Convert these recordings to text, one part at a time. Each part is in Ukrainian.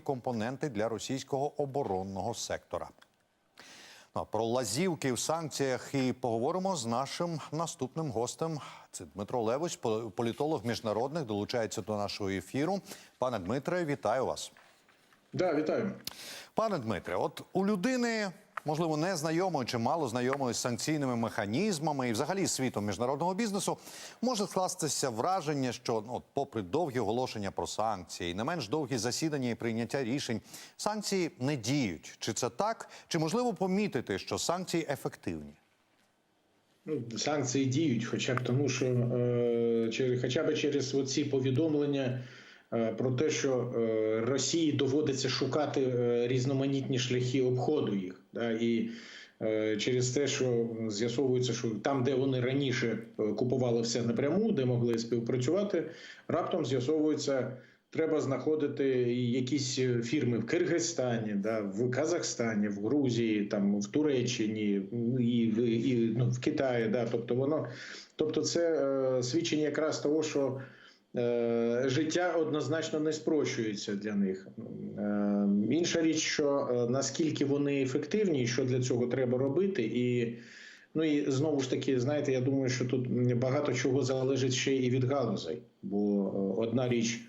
компоненти для російського оборонного сектора. Ну, про лазівки в санкціях і поговоримо з нашим наступним гостем. Це Дмитро по- політолог міжнародних, долучається до нашого ефіру. Пане Дмитре, вітаю вас. Да, вітаю. Пане Дмитре, от у людини, можливо, не знайомої чи мало знайомої з санкційними механізмами і взагалі світом міжнародного бізнесу, може скластися враження, що ну, от, попри довгі оголошення про санкції, не менш довгі засідання і прийняття рішень, санкції не діють. Чи це так? Чи можливо помітити, що санкції ефективні? Ну, санкції діють, хоча б тому, що е, хоча б через оці повідомлення е, про те, що е, Росії доводиться шукати е, різноманітні шляхи обходу їх. Да, і е, через те, що з'ясовується, що там, де вони раніше е, купували все напряму, де могли співпрацювати, раптом з'ясовується. Треба знаходити якісь фірми в Киргизстані, да, в Казахстані, в Грузії, там в Туреччині і, в- і ну, в Китаї. Да, тобто воно, тобто, це е, свідчення якраз того, що е, життя однозначно не спрощується для них. Е, інша річ, що е, наскільки вони ефективні, що для цього треба робити, і Ну і знову ж таки, знаєте, я думаю, що тут багато чого залежить ще і від галузей. Бо е, одна річ,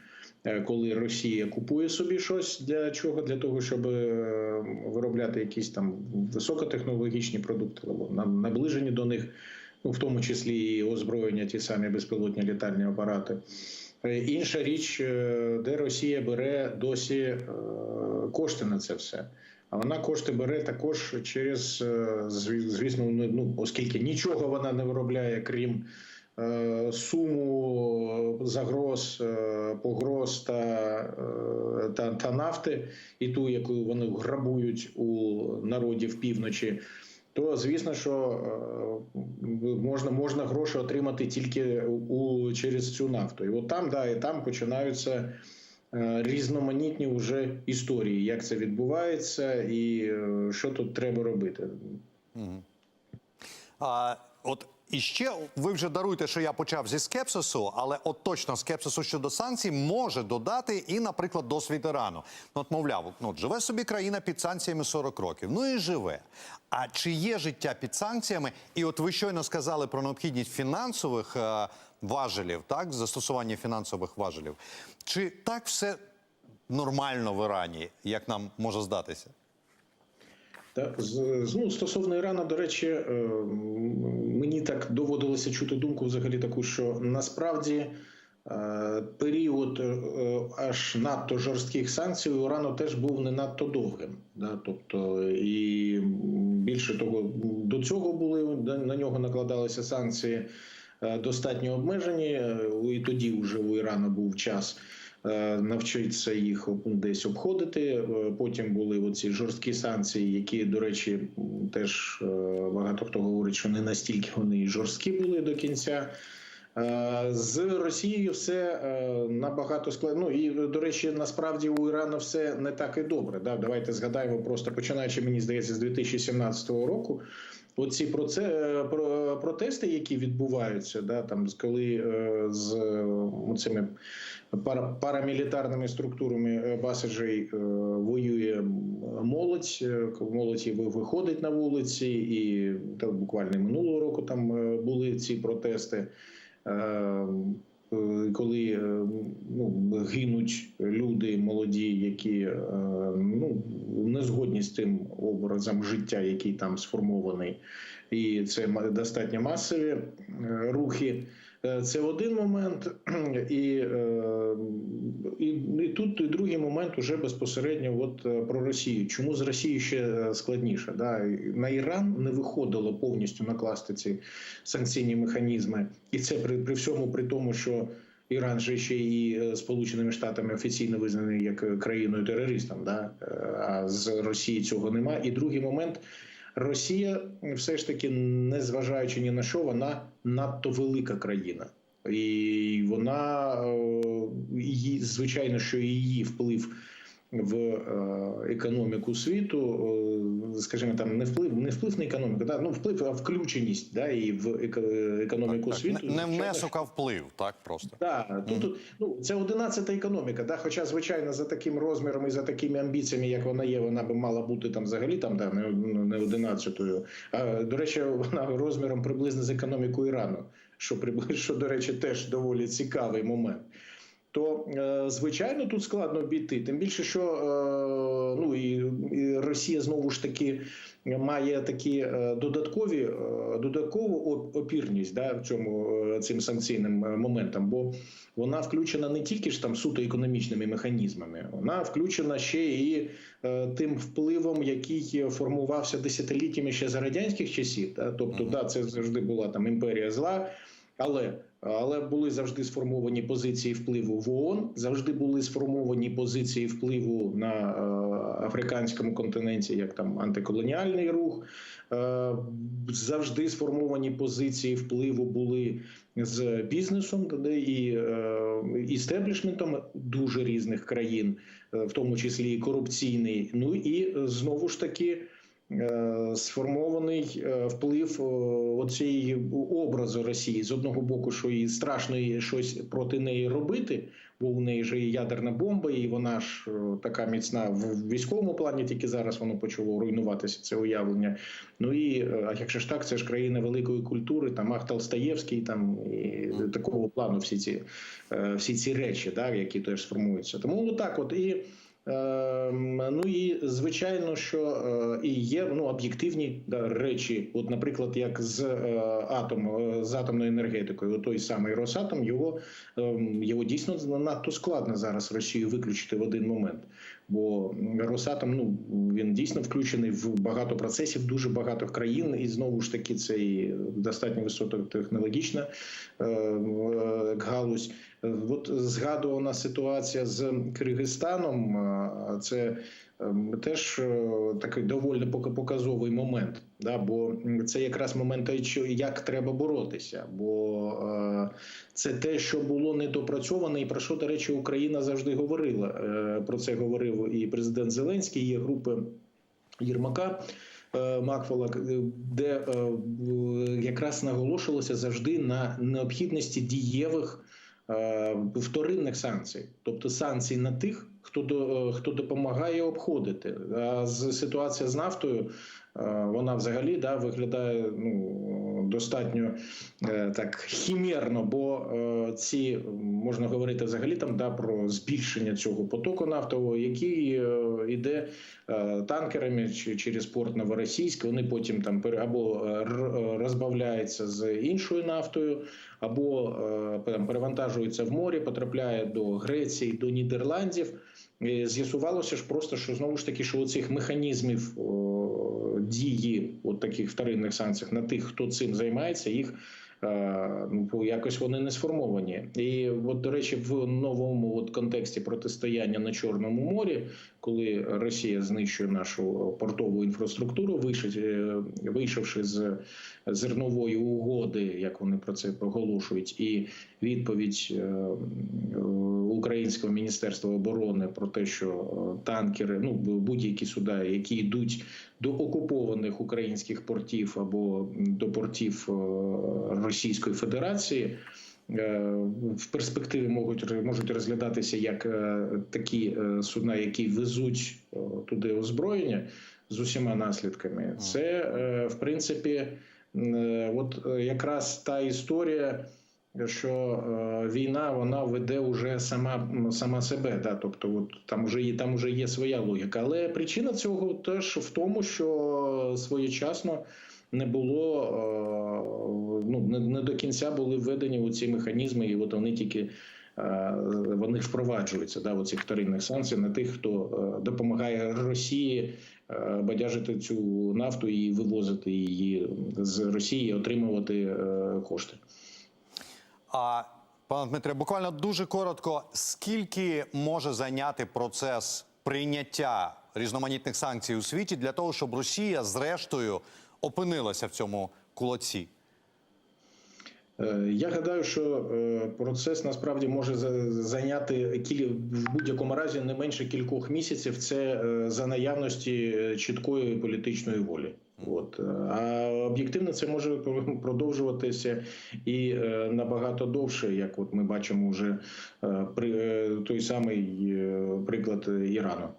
е, коли Росія купує собі щось для чого? Для того, щоб е, виробляти якісь там високотехнологічні продукти, або наближені до них, в тому числі і озброєння, ті самі безпілотні літальні апарати. Е, Інша річ, е, де Росія бере досі е, кошти на це все. А вона кошти бере також через, звісно, ну, ну, оскільки нічого вона не виробляє, крім суму загроз, погроз та, та, та нафти, і ту, яку вони грабують у народів півночі. То звісно, що е, можна можна гроші отримати тільки у через цю нафту. І от там, да, і там починаються е, різноманітні вже історії, як це відбувається, і е, що тут треба робити. А, от і ще ви вже даруйте, що я почав зі скепсису, але от точно скепсису щодо санкцій може додати і, наприклад, досвід Ірану. Ну, от, мовляв, ну, живе собі країна під санкціями 40 років. Ну і живе. А чи є життя під санкціями? І от ви щойно сказали про необхідність фінансових е, важелів, так, застосування фінансових важелів. Чи так все нормально в Ірані, як нам може здатися? Ну, стосовно Ірану, до речі, е, мені так доводилося чути думку взагалі таку, що насправді е, період е, аж надто жорстких санкцій у Ірану теж був не надто довгим. Да? Тобто, і більше того, до цього були на нього накладалися санкції достатньо обмежені, і тоді вже у Ірану був час е, навчитися їх десь обходити. Е, Потім були оці жорсткі санкції, які, до речі, теж е, багато хто говорить, що не настільки вони жорсткі були до кінця. Е, З Росією все е, набагато складно. Ну і до речі, насправді у Ірану все не так і добре. Да? Давайте згадаємо просто починаючи, мені здається, з 2017 року. Оці е, про, протести, які відбуваються, да, там коли з цими пара, парамілітарними структурами Басаджей воює молодь, молодь виходить на вулиці, і та, буквально минулого року там були ці протести. Е, е, Коли е, ну, гинуть люди молоді, які ну, не згодні з тим образом життя, який там сформований, і це достатньо масові рухи. Це один момент, і, і, і тут і другий момент уже безпосередньо от е, про Росію. Чому з Росією ще е, складніше? Да? На Іран не виходило повністю накласти ці санкційні механізми, і це при, при всьому при тому, що Іран же ще і е, Сполученими Штатами офіційно визнаний як країною терористом. Да? А з Росії цього нема. І другий момент. Росія все ж таки, незважаючи ні на що, вона надто велика країна, і вона е, її, звичайно, що її вплив в е, економіку світу, е, скажімо, там не вплив, не вплив на економіку, да, ну вплив, а включеність да, і в еко- економіку Так, світу. не, не внесок, а вплив, так просто. так, тут ну це 11-та економіка. Да? Хоча, звичайно, за таким розміром і за такими амбіціями, як вона є, вона би мала бути там взагалі там да, не, ну, не 11-ю. А до речі, вона розміром приблизно з економікою Ірану, що що, до речі, теж доволі цікавий момент. То е, звичайно тут складно обійти. Тим більше, що е, ну і, Росія знову ж таки має такі е, додаткові додаткову опірність да, в цьому цим санкційним моментам, бо вона включена не тільки ж там суто економічними механізмами, вона включена ще і тим впливом, який формувався десятиліттями ще за радянських часів. Да? Тобто, да, це завжди була там імперія зла. Але, але були завжди сформовані позиції впливу в ООН, завжди були сформовані позиції впливу на е, африканському континенті, як там антиколоніальний рух. Е, завжди сформовані позиції впливу були з бізнесом де і е, істеблішментом дуже різних країн, в тому числі і корупційний. Ну і знову ж таки. Е, Сформований е, вплив е, оцієї образу Росії з одного боку, що їй страшно їй щось проти неї робити, бо у неї ж є ядерна бомба, і вона ж така міцна в військовому плані. Тільки зараз воно почало руйнуватися це уявлення. Ну і а якщо ж так, це ж країна великої культури, там Ах Толстаєвський, там і такого плану всі ці всі ці речі, да, які теж сформуються. Тому отак, от і. Ем, Ну і звичайно, що е, і є ну об'єктивні речі. От, наприклад, як з е, атом е, з атомною енергетикою, той самий Росатом, його ем, його дійсно надто складно зараз Росію виключити в один момент. Бо Росатом ну він дійсно включений в багато процесів дуже багато країн, і знову ж таки це і достатньо високотехнологічна е, е, галузь. От згадувана ситуація з Киргизстаном. Це теж е, такий доволі показовий момент. Да? Бо це якраз момент, як треба боротися. Бо е, це те, що було недопрацьоване, і про що, до речі, Україна завжди говорила. Е, Про це говорив і президент Зеленський, є групи Єрмака. Макфола, де якраз наголошувалося завжди на необхідності дієвих вторинних санкцій, тобто санкцій на тих, хто е, хто допомагає обходити. А ситуація з нафтою е, вона взагалі да виглядає ну достатньо е, так хімерно, бо е, ці можна говорити взагалі там да про збільшення цього потоку нафтового, який е, іде е, танкерами через порт Новоросійськ. Вони потім там або е, розбавляються з іншою нафтою, або е, там перевантажується в морі, потрапляє до Греції, до Нідерландів. З'ясувалося ж просто, що знову ж таки, що цих механізмів о, дії от таких вторинних санкцій на тих, хто цим займається, їх е, ну, якось вони не сформовані. І от, до речі, в новому от контексті протистояння на Чорному морі, коли Росія знищує нашу портову інфраструктуру, е, вийшовши з зернової угоди, як вони про це проголошують, і відповідь е, е, Українського міністерства оборони про те, що е, танкери, ну будь-які суда, які йдуть до окупованих українських портів або до портів е, Російської Федерації. е, В перспективі можуть можуть розглядатися як такі судна, які везуть туди озброєння з усіма наслідками. Це в принципі, от якраз та історія що е, війна вона веде уже сама сама себе. Да? Тобто, от там вже є там вже є своя логіка. Але причина цього теж в тому, що своєчасно не було е, ну не, не до кінця були введені у ці механізми, і от вони тільки. е, Вони впроваджуються да, оцих вторинних санкцій на тих, хто допомагає Росії бадяжити цю нафту і вивозити її з Росії, отримувати кошти. А пане Дмитре, буквально дуже коротко, скільки може зайняти процес прийняття різноманітних санкцій у світі для того, щоб Росія зрештою опинилася в цьому кулаці? Е, Я гадаю, що е, процес насправді може зайняти кіль... в будь-якому разі не менше кількох місяців. Це е, за наявності чіткої політичної волі. От Е, а об'єктивно це може продовжуватися і е, набагато довше, як от ми бачимо вже е, при той самий приклад Ірану.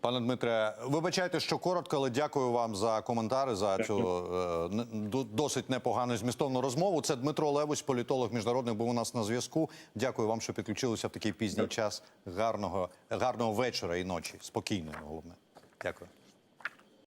Пане Дмитре, вибачайте, що коротко, але дякую вам за коментари за цю е, досить непогану і змістовну розмову. Це Дмитро Левусь, політолог міжнародний, був у нас на зв'язку. Дякую вам, що підключилися в такий пізній час. Гарного, гарного вечора і ночі. Спокійного, головне. Дякую.